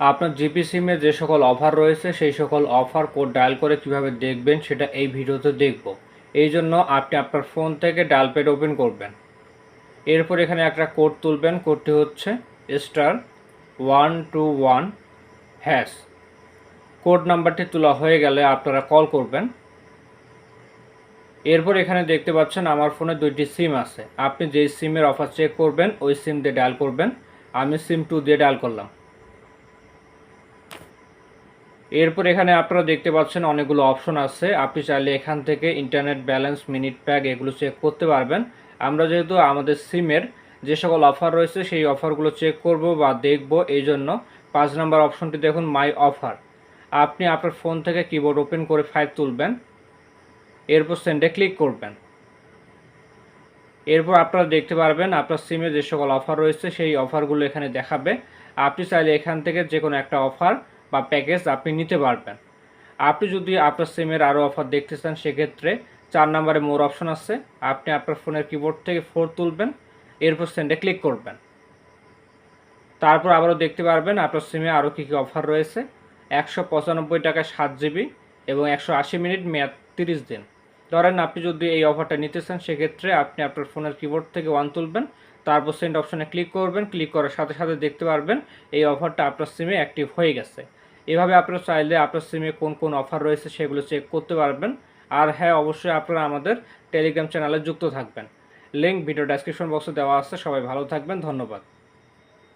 আপনার জিপি সিমে যে সকল অফার রয়েছে, সেই সকল অফার কোড ডায়াল করে কীভাবে দেখবেন সেটা এই ভিডিওতে দেখব। এই জন্য আপনি আপনার ফোন থেকে ডায়াল প্যাড ওপেন করবেন। এরপর এখানে একটা কোড তুলবেন। কোডটি হচ্ছে star one two one hash code নাম্বারটি তোলা হয়ে গেলে আপনারা কল করবেন। এরপর এখানে দেখতে পাচ্ছেন আমার ফোনে দুইটি সিম আছে। আপনি যেই সিমের অফার চেক করবেন, ওই সিম দিয়ে ডায়াল করবেন। আমি সিম টু দিয়ে ডায়াল করলাম। এরপর এখানে আপনারা দেখতে পাচ্ছেন অনেকগুলো অপশন আছে। আপনি চাইলে এখান থেকে ইন্টারনেট ব্যালেন্স মিনিট প্যাক এগুলো চেক করতে পারবেন। আমরা যেহেতু আমাদের সিমের যে সকল অফার রয়েছে, সেই অফারগুলো চেক করব বা দেখব। এই জন্য পাঁচ নাম্বার অপশনটি দেখুন মাই অফার আপনি আপনার ফোন থেকে কিবোর্ড ওপেন করে ফাইল তুলবেন। এরপর সেন্ডে ক্লিক করবেন। এরপর আপনারা দেখতে পারবেন আপনার সিমে যে সকল অফার রয়েছে, সেই অফারগুলো এখানে দেখাবে। আপনি চাইলে এখান থেকে যে কোনো একটা অফার বা প্যাকেজ আপনি নিতে পারবেন। আপনি যদি আপনার সিমের আরও অফার দেখতে চান, সেক্ষেত্রে চার নম্বরে মোর অপশন আছে। আপনি আপনার ফোনের কিবোর্ড থেকে ফোর তুলবেন, এরপর সেন্ডে ক্লিক করবেন। তারপর আবারও দেখতে পারবেন আপনার সিমে আরও কী কী অফার রয়েছে। একশো পঁচানব্বই টাকায় সাত জিবি এবং একশো আশি মিনিট মেয়াদ তিরিশ দিন। ধরেন আপনি যদি এই অফারটা নিতে চান, সেক্ষেত্রে আপনি আপনার ফোনের কিবোর্ড থেকে ওয়ান তুলবেন, তারপর সেন্ড অপশনে ক্লিক করবেন। ক্লিক করার সাথে সাথে দেখতে পারবেন এই অফারটা আপনার সিমে অ্যাক্টিভ হয়ে গেছে। এভাবে আপনারা চাইলে আপনার সিমে কোন কোন অফার রয়েছে সেগুলো চেক করতে পারবেন। আর হ্যাঁ অবশ্যই আপনারা আমাদের টেলিগ্রাম চ্যানেলে যুক্ত থাকবেন। লিঙ্ক ভিডিও ডেসক্রিপশন বক্সে দেওয়া আছে। সবাই ভালো থাকবেন। ধন্যবাদ।